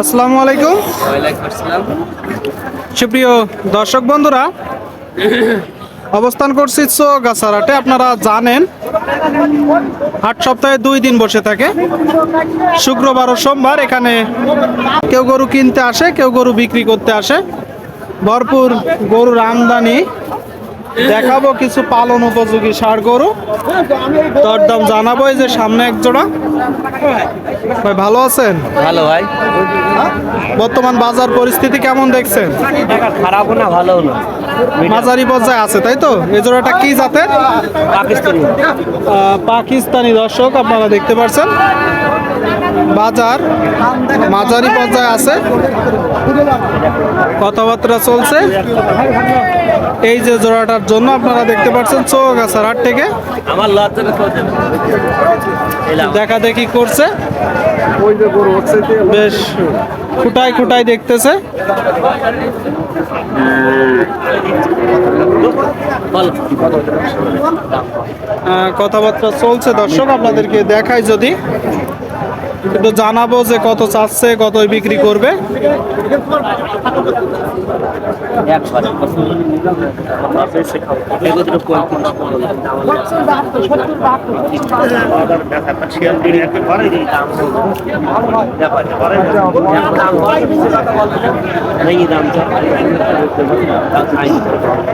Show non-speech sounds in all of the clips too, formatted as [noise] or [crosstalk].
আসসালামু আলাইকুম। সুপ্রিয় দর্শক বন্ধুরা অবস্থান করছি গাছারাটে আপনারা জানেন আট সপ্তাহে দুই দিন বসে থাকে। শুক্রবার ও সোমবার এখানে কেউ গরু কিনতে আসে কেউ গরু বিক্রি করতে আসে। ভরপুর গরুর আমদানি দেখাবো কিছু পালন উপযোগী সার গরু। দরদাম জানাব যে সামনে এক জোড়া। ভাই ভালো আছেন? ভালো ভাই। বর্তমান বাজার পরিস্থিতি কেমন দেখছেন? খারাপও না ভালোও না। মাঝারি পর্যায়ে আছে তাই তো? এই জোড়াটা কি জাতের? পাকিস্তানি। পাকিস্তানি দর্শক আপনারা দেখতে পাচ্ছেন। বাজার মাঝারি পর্যায়ে আছে। কথাবার্তা চলছে। এই যে জোড়াটার জন্য আপনারা দেখতে পাচ্ছেন চৌগাছার হাট থেকে। আমার দেখা দেখি করছে। বেশ খুঁটায় খুঁটায় দেখতেছে। কথাবার্তা চলছে দর্শক আপনাদেরকে দেখায় যদি। একটু জানাব যে কত চাচ্ছে কত বিক্রি করবে।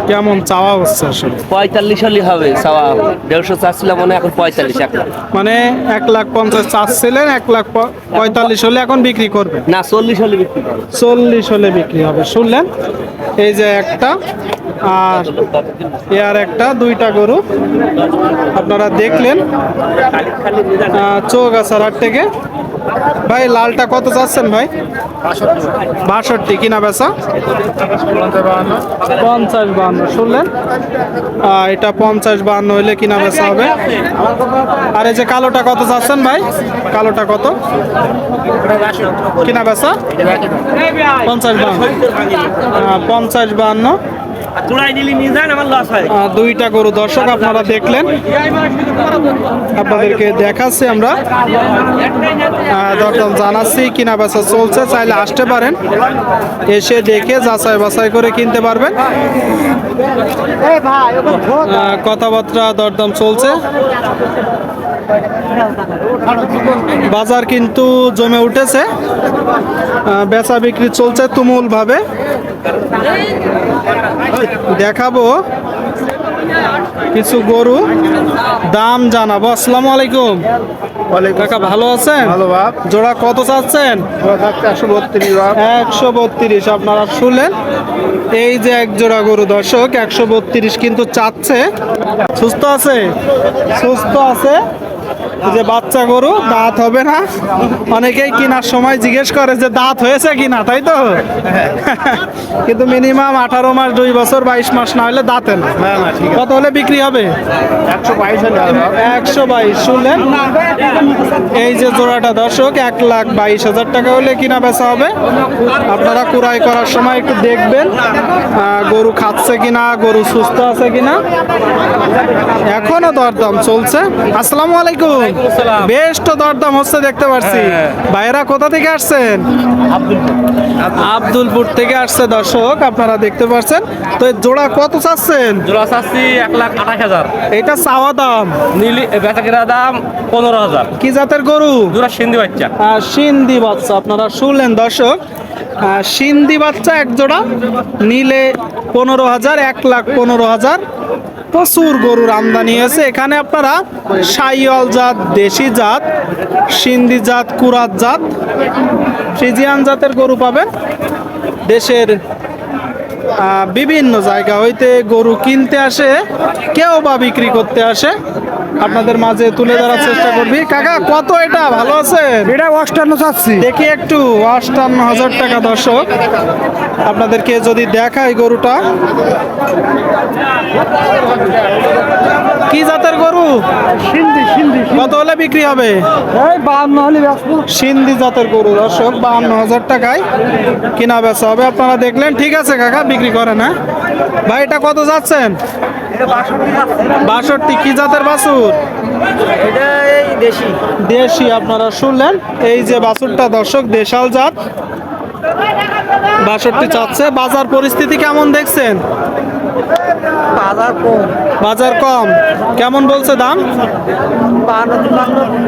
কেমন চাওয়া হচ্ছে আসলে? পঁয়তাল্লিশ হলে হবে সাওয়া দেড়শো চাচ্ছিলাম মনে এখন পঁয়তাল্লিশ এক লাখ। মানে এক লাখ পঞ্চাশ চাচ্ছিলেন এক লাখ প- পঁয়তাল্লিশ হলে এখন বিক্রি করবে? না চল্লিশ হলে বিক্রি করবে। চল্লিশ হলে বিক্রি হবে। শুনলেন? এই যে একটা আর এর একটা দুইটা গরু। আপনারা দেখলেন চোখ আছে হাট থেকে ভাই, লালটা কত চাচ্ছেন ভাই? বাষট্টি, কিনা বেচা? পঞ্চাশ বাহান্ন, শুনলেন? এটা পঞ্চাশ বাহান্ন হইলে কিনা বেচা হবে। আর এই যে কালোটা কত চাচ্ছেন ভাই? কালোটা কত? কিনা বেচা? পঞ্চাশ বাহান্ন। পঞ্চাশ বাহান্ন। দুইটা গরু দর্শক আপনারা দেখলেন। আপনাদেরকে দেখাচ্ছি আমরা। দরদাম জানাচ্ছি, কিনা বেচা চলছে, চাইলে আসতে পারেন। এসে দেখে যাচাই বাছাই করে কিনতে পারবেন। কথাবার্তা দরদাম চলছে। বাজার কিন্তু জমে উঠেছে। বেচা বিক্রি চলছে তুমুল ভাবে দেখাবো কিছু গরু। দাম জানাব। আসসালামু আলাইকুম। কাকা ভালো আছেন? ভালো বাপ জোড়া কত চাচ্ছেন? একশো বত্রিশ। আপনারা শুনলেন? এই যে এক জোড়া গরু দর্শক একশো বত্রিশ কিন্তু চাচ্ছে। সুস্থ আছে? সুস্থ আছে? যে বাচ্চা গরু দাঁত হবে না। অনেকেই কেনার সময় জিজ্ঞেস করে যে দাঁত হয়েছে কিনা তাই তো? [laughs] কিন্তু মিনিমাম আঠারো মাস দুই বছর বাইশ মাস না হলে দাঁতে না। কত হলে বিক্রি হবে? একশো বাইশ শুনলেন? এই যে জোড়াটা দর্শক এক লাখ বাইশ হাজার টাকা হলে কিনা বেচা হবে। আপনারা কুড়াই করার সময় একটু দেখবেন গরু খাচ্ছে কিনা গরু সুস্থ আছে কিনা। এখনও দরদাম চলছে। আসসালামু আলাইকুম। বেশ তো দরদাম হচ্ছে দেখতে পাচ্ছি ভাইরা কোথা থেকে আসছেন? আব্দুলপুর থেকে আসছে দর্শক আপনারা দেখতে পাচ্ছেন তো জোড়া কত চাচ্ছেন? জোড়া চাচ্ছি এক লাখ আঠাশ হাজার। এটা চাওয়া দাম? নীলি বেচা কেনার দাম পনেরো হাজার। কি জাতের গরু? জোড়া সিন্ধি বাচ্চা। সিন্ধি বাচ্চা আপনারা শুনলেন দর্শক। সিন্ধি বাচ্চা এক জোড়া নিলে পনেরো হাজার এক লাখ পনেরো হাজার। প্রচুর গরুর আমদানি আছে এখানে আপনারা সাইওয়াল জাত, দেশি জাত, সিন্ধি জাত, কুরাত জাত, ফ্রিজিয়ান জাতের গরু পাবেন। দেশের বিভিন্ন জায়গা হইতে গরু কিনতে আসে, কেউ বা বিক্রি করতে আসে। আপনাদের মাঝে তুলে ধরার চেষ্টা করবি। কাকা কত এটা? ভালো আছে? এটা অষ্টান্ন চাচ্ছি। দেখি একটু অষ্টান্ন হাজার টাকা দর্শক। আপনাদেরকে যদি দেখায় গরুটা। কি জাতের গরু? সিন্ধি সিন্ধি কত হলে বিক্রি হবে? বাহান্ন হলে সিন্ধি জাতের গরু দর্শক বাহান্ন হাজার টাকায় কিনা বেচা হবে। আপনারা দেখলেন ঠিক আছে কাকা বিক্রি করেন হ্যাঁ? ভাই এটা কত যাচ্ছেন? বাষট্টি কি জাতের বাছুর? দেশি। দেশি আপনারা শুনলেন? এই যে বাছুরটা দর্শক দেশাল জাত। বাষট্টি চাচ্ছে। বাজার পরিস্থিতি কেমন দেখছেন? বাজার কম। বাজার কম। কেমন বলছে দাম?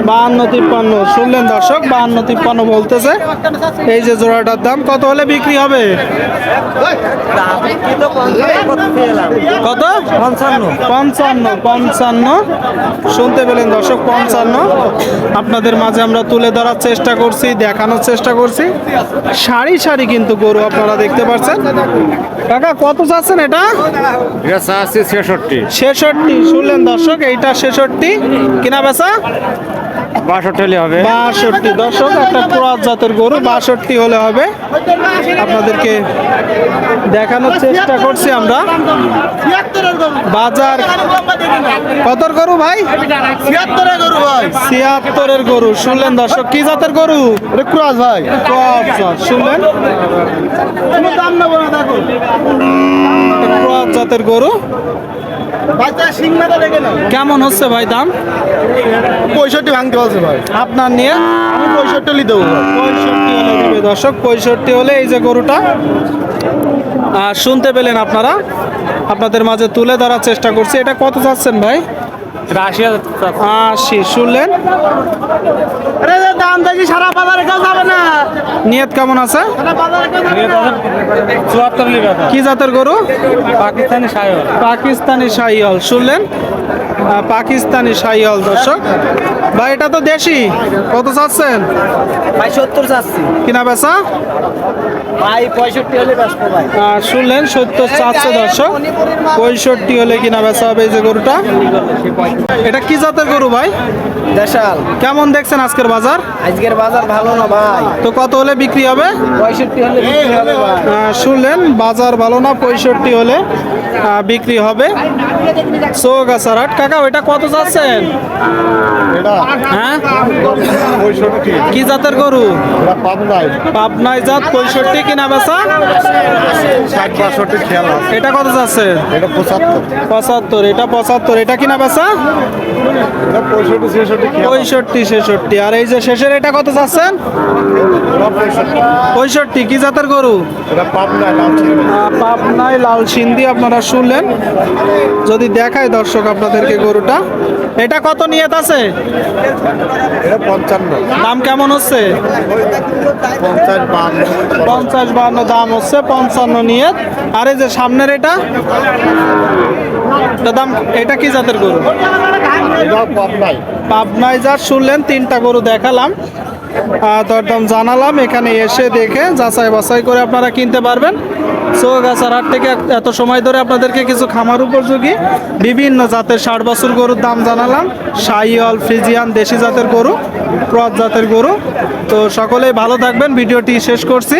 বাহান্ন তিপ্পান্ন। শুনলেন দর্শক বাহান্ন তিপ্পান্ন বলতেছে। এই যে জোড়াটার দাম কত হলে বিক্রি হবে? কত? পঞ্চান্ন। পঞ্চান্ন পঞ্চান্ন। শুনতে পেলেন দর্শক পঞ্চান্ন। আপনাদের মাঝে আমরা তুলে ধরার চেষ্টা করছি দেখানোর চেষ্টা করছি। সারি সারি কিন্তু গরু আপনারা দেখতে পাচ্ছেন। কাকা কত চাচ্ছেন এটা? এটা আছে ছেষট্টি। ছেষট্টি শুনলেন দর্শক এইটা ছেষট্টি। কিনা বেচা? বাষট্টি হলে হবে। বাষট্টি। দর্শক একটা ক্রস জাতের গরু বাষট্টি হলে হবে। আপনাদেরকে দেখানোর চেষ্টা করছি আমরা। বাজার কতর গরু ভাই? ছিয়াত্তরের গরু শুনলেন দর্শক কি জাতের গরু? ক্রস ভাই। ক্রস শুনলেন? ক্রস জাতের গরু? কেমন হচ্ছে ভাই দাম? পঁয়ষট্টি ভাঙতে বলছে ভাই। আপনার নিয়ে? আমি পঁয়ষট্টি হলে দেবো। পঁয়ষট্টি হলে দিবে দর্শক পঁয়ষট্টি হলে এই যে গরুটা। আর শুনতে পেলেন আপনারা? আপনাদের মাঝে তুলে ধরার চেষ্টা করছি। এটা কত চাচ্ছেন ভাই? আশি শুনলেন? দাম দেখি সারা বাজারে কেউ যাবে না। নিয়ত কেমন আছে? কি জাতের গরু? পাকিস্তানি সায়ল পাকিস্তানি শাহিওয়াল। শুনলেন? পাকিস্তানি শাহিওয়াল দর্শক। ভাই এটা তো দেশি। কত চাচ্ছেন? ভাই সত্তর চাচ্ছি। কিনা বেচা? ভাই পঁয়ষট্টি হলে ভাই। শুনলেন সত্তর চারশো দর্শক। পঁয়ষট্টি হলে কিনা বেচা হবে এই যে গরুটা। এটা কি জাতের গরু ভাই? দেশাল। কেমন দেখছেন আজকের বাজার? আজকের বাজার ভালো না ভাই। তো কত হলে বিক্রি হবে? পঁয়ষট্টি হলে বিক্রি হবে শুনলেন বাজার ভালো না পঁয়ষট্টি হলে বিক্রি হবে। চৌগাছার হাট কাকা ওইটা কত যাচ্ছেন? হ্যাঁ? কি জাতের গরু? পাবনাই। জাত পঁয়ষট্টি কিনা বেচা? আছে। এটা কত যাচ্ছে? এটা পঁচাত্তর। পঁচাত্তর এটা পঁচাত্তর এটা কিনা বেচা? এটা পঁয়ষট্টি ছেষট্টি আর এই যে শেষের এটা কত যাচ্ছেন? পঁয়ষট্টি। কি জাতের গরু? পাবনায় লাল সিন্ধি আপনারা শুনলেন। যদি দেখায় দর্শক আপনাদেরকে গরুটা? এটা কত নিয়ত আছে? দাম কেমন হচ্ছে? পঞ্চাশ বান্ন। দাম হচ্ছে পঞ্চান্ন নিয়ত। আর এই যে সামনের এটা? দাম এটা কি জাতের গরু? পাবনাই। পাবনায় যা শুনলেন তিনটা গরু দেখালাম। দরদাম জানালাম, এখানে এসে দেখে যাচাই বাছাই করে আপনারা কিনতে পারবেন। সো গাছার হাট থেকে এত সময় ধরে আপনাদেরকে কিছু খামার উপযোগী, বিভিন্ন জাতের ষাট বছর গরুর দাম জানালাম। সাইয়াল ফ্রিজিয়ান দেশি জাতের গরু ক্রস জাতের গরু। তো সকলেই ভালো থাকবেন, ভিডিওটি শেষ করছি।